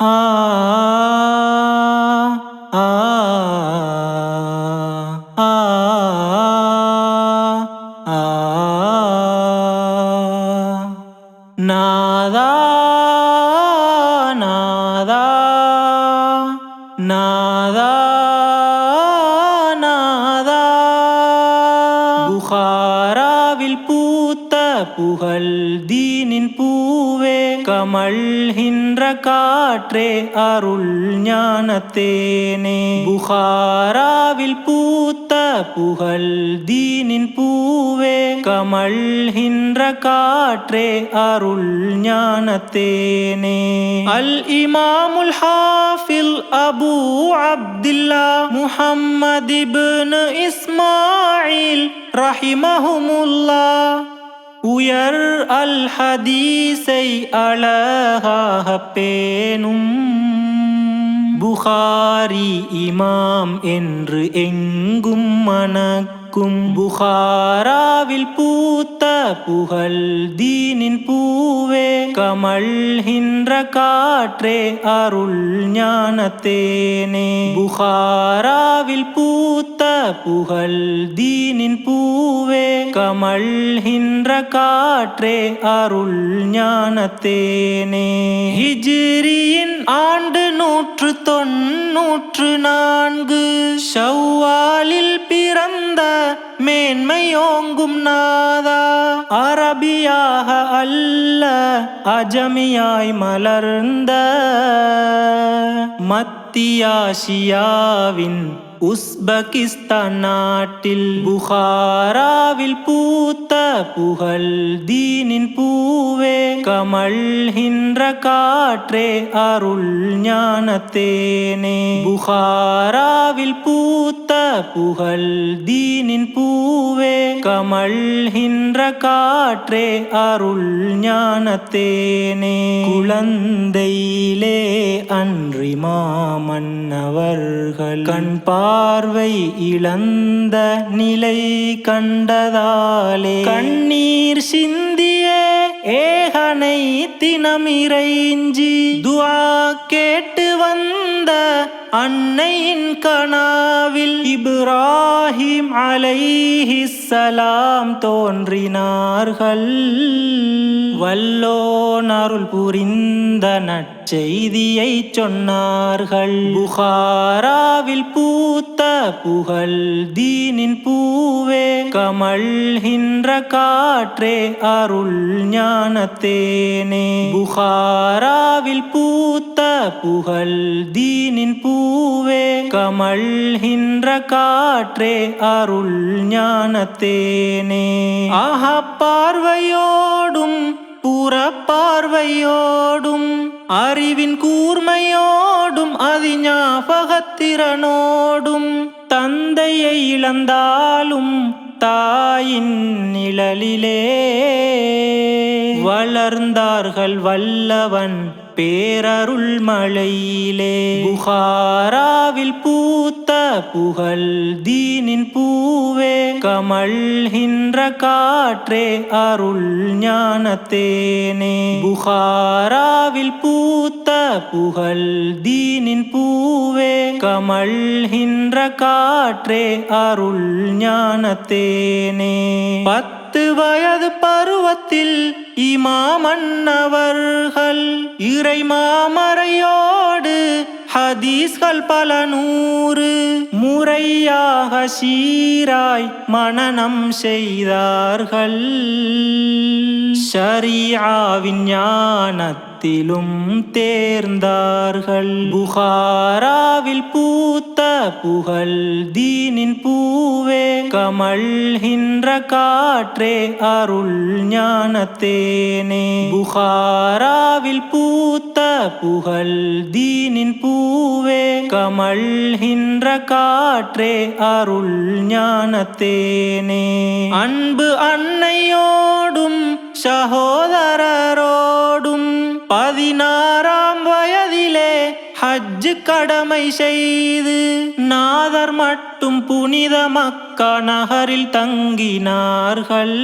ஆ ஆ ஆ நாதா நாதா நாதா நாதா புகாராவில் பூத்த புகழ் தி பூவே கமழ்கின்ற காற்றே அருள் ஞானத்தேனே புகாராவில் பூத்த புகழ் தீனின் பூவே கமழ்கின்ற காற்றே அருள் ஞானத்தேனே அல் இமாமுல் ஹாஃபில் அபு அப்துல்லா முஹம்மது இப்னு இஸ்மாயில் ரஹிமஹுமுல்லா உயர் அல் ஹதீஸை அழகாக பேணும். புகாரி இமாம் என்று எங்கும் மனக்கு மணக்கும் புகாராவில் பூத்த புகழ் தீனின் பூவே கமழ்கின்ற காற்றே அருள் ஞானத்தேனே. புகாராவில் பூத்த புகழ் தீனின் பூவே கமழ்கின்ற காற்றே அருள் ஞானத்தேனே. ஹிஜிரியின் ஆண்டு நூற்று தொன்னூற்று நான்கு ஷவ்வாலில் மேன்மையோங்கும் நாதா. அரபியாக அல்ல அஜமியாய் மலர்ந்த. மத்தியாசியாவின் உஸ்பகிஸ்தான் நாட்டில் புகாராவில் பூத்த புகழ் தீனின் பூவே கமழ்கின்ற காற்றே அருள் ஞானத்தேனே. புகாராவில் பூத்த புகழ் தீனின் பூவே கமழ்கின்ற காற்றே அருள் ஞானத்தேனே. குழந்தையிலே அன்றி மாம மன்னவர்கள் கண் பார்வை இழந்த நிலை கண்டதாலே கண்ணீர் சிந்திய ஏகனை தினமிறைஞ்சி துவா கேட்டு வந்த அன்னையின் கனாவில் இப்ராஹிம் அலைஹிஸ்ஸலாம் தோன்றினார்கள். வல்லோன் அருள் புரிந்த நற்செய்தியை சொன்னார்கள். புகாராவில் பூத்த புகழ் தீனின் பூவே கமழ்கின்ற காற்றே அருள் ஞானத்தேனே. புகாராவில் பூத்த புகழ் தீனின் பூவே கமழ்கின்ற காற்றே அருள் ஞானத்தேனே. அகப்பார்வையோடும் புறப்பார்வையோடும் அறிவின் கூர்மையோடும் அதிஞாபகத்திறனோடும் தந்தையை இழந்தாலும் தாயின் நிழலிலே. வளர்ந்தார்கள் வல்லவன் பேரருள் மழையிலே புகாராவில் பூத்த புகழ் தீனின் பூவே. கமழ்கின்ற காற்றே அருள் ஞானத்தேனே. புகாராவில் பூத்த புகழ் தீனின் பூவே. கமழ்கின்ற காற்றே அருள் ஞானத்தேனே. பத்து வயது பருவத்தில் இமாமன்னவர்கள் இறை மாமறையோடு ஹதீஸ்கள் பல நூறு முறையாக சீராய் மனனம் செய்தார்கள். ஷரியாவின் ஞானத்திலும் தேர்ந்தார்கள். புகாராவில் பூத்த புகழ் தீனின் பூவே கமழ்கின்ற காற்றே அருள் ஞானத்தேனே. புகாராவில் பூத்த புகழ் தீனின் பூவே கமழ்கின்ற காற்றே அருள் ஞானத்தேனே. அன்பு அன்னையோடும் சகோதரர் பதினாறாம் வயதிலே ஹஜ்ஜு கடமை செய்து நான் நகர் மட்டும் புனித மக்கா நகரில் தங்கினார்கள்.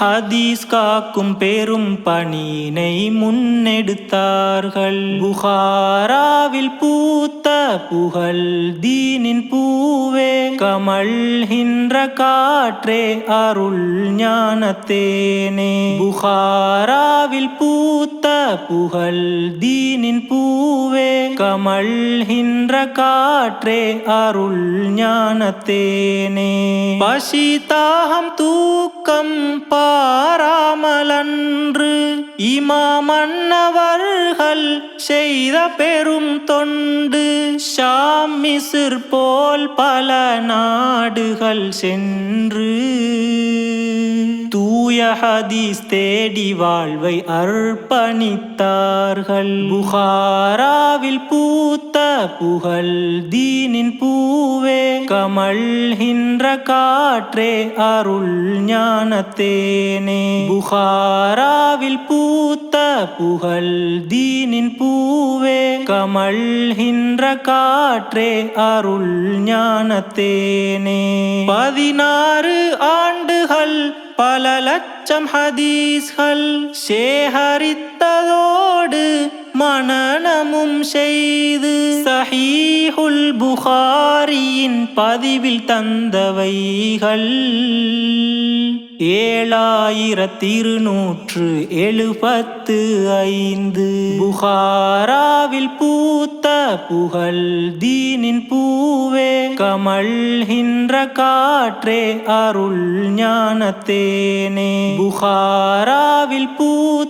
ஹதீஸ் காக்கும் பெரும் பணியினை முன்னெடுத்தார்கள். புகாராவில் பூத்த புகழ் தீனின் பூவே கமழ்கின்ற காற்றே அருள் ஞானத்தேனே. புகாராவில் பூத்த புகழ் தீனின் பூவே கமழ்கின்ற காற்றே ஆற்றே அருள் ஞானத்தேனே. பசி தாகம் தூக்கம் பாராமலன்று இமாமன்னவர்கள் செய்த பெரும் தொண்டு ஷாம் போல் பல நாடுகள் சென்று தூய ஹதீஸ் தேடி வாழ்வை அர்ப்பணித்தார்கள். புகாராவில் பூத்த புகழ் தீனின் பூவே கமழ்கின்ற காற்றே அருள் ஞானத்தேனே. புகாராவில் பூத்த புகழ் தீனின் பூவே கமழ்கின்ற காற்றே அருள் ஞானத்தேனே. பதினாறு ஹதீஸ்கள் பல லட்சம் ஹதீஸ்கள் சேகரித்ததோடு மனநமும் செய்து சஹீஹுல் புகாரியின் பதிவில் தந்தவைகள். ஏழாயிரத்தி இருநூற்று எழுபத்து ஐந்து. புகாராவில் பூத்த புகழ் தீனின் பூவே கமழ்கின்ற காற்றே அருள் ஞானத்தேனே. புகாராவில் பூ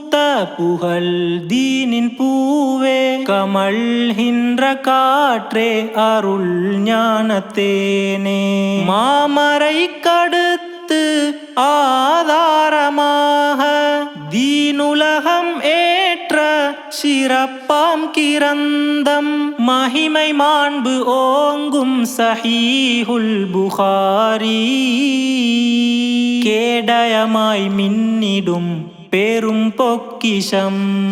புகழ் தீனின் பூவே கமழ்கின்ற காற்றே அருள் ஞானத்தேனே. மாமரை கடுத்து ஆதாரமாக தீனுலகம் ஏற்ற சிறப்பாம் கிரந்தம் மகிமை மாண்பு ஓங்கும் சஹீஹுல் புகாரி. கேடயமாய் மின்னிடும் பேரும் பொக்கிஷம்.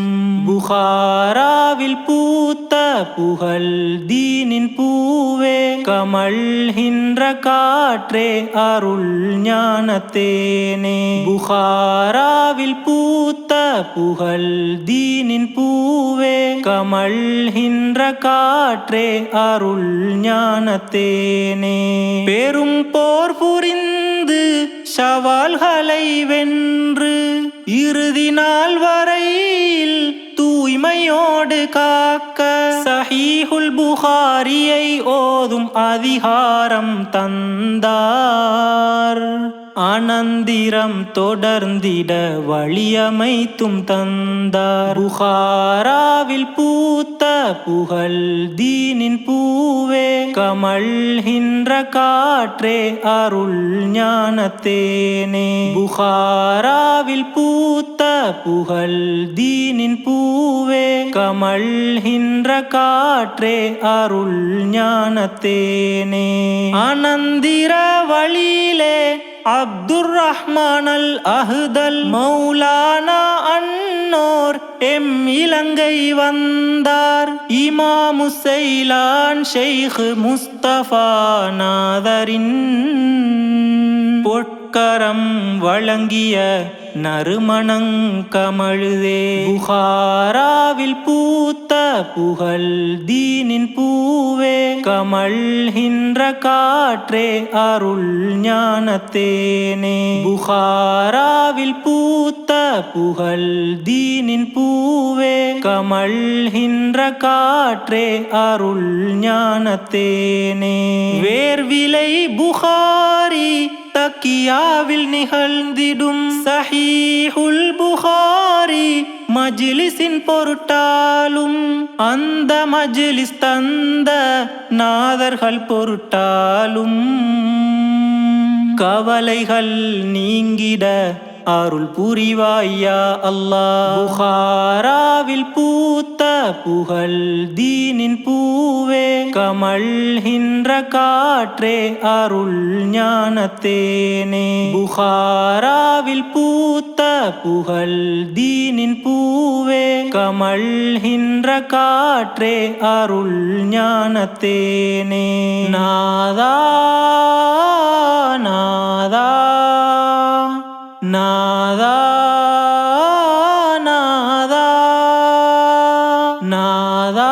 புகாராவில் பூத்த புகழ் தீனின் பூவே கமழ்கின்ற காற்றே அருள் ஞானத்தேனே. புகாரா புகாராவில் பூத்த புகழ் தீனின் பூவே கமழ்கின்ற காற்றே அருள் ஞானத்தேனே. பெரும் போர் புரிந்து சவால்களை வென்று இறுதி நாள் வரையில் தூய்மையோடு காக்க சஹீஹுல் புகாரியை ஓதும் அதிகாரம் தந்தார். அனந்திரம் தொடர்ந்திட வழியமைத்தும் தந்தார். புகாராவில் பூத்த புகழ் தீனின் பூவே கமழ்கின்ற காற்றே அருள் ஞானத்தேனே. புகாராவில் பூத்த புகழ் தீனின் பூவே கமழ்கின்ற காற்றே அருள் ஞானத்தேனே. அனந்திர வழியிலே அப்துர் ரஹ்மான் அல் அஹ்தல் மௌலானா அன்னோர் எம் இலங்கை வந்தார். இமாமு முசைலான் ஷெய்க் முஸ்தபா நாதரின் கரம் வழங்கிய நறுமணங்கமழுதே புகாராவில் பூத்த புகழ் தீனின் பூவே. கமழ்கின்ற காற்றே அருள் ஞானத்தேனே. புகாராவில் பூத்த புகழ் தீனின் பூவே. கமழ்கின்ற காற்றே அருள் ஞானத்தேனே. வேர்விலை புகாரி தக்கியாவில் நிகழ்ந்திடும் சஹீஹுல் புகாரி மஜிலிசின் பொருட்டாலும் அந்த மஜிலிஸ் தந்த நாதர்கள் பொருட்டாலும். கவலைகள் நீங்கிட அருள் புரிவாயா அல்லா. புகாராவில் பூத்த புகழ் தீனின் பூவே கமழ்கின்ற காற்றே அருள் ஞானத்தேனே. புகாராவில் பூத்த புகழ் தீனின் பூவே கமழ்கின்ற காற்றே அருள் ஞானத்தேனே. நாதா நாதா. நாதா நாதா நாதா.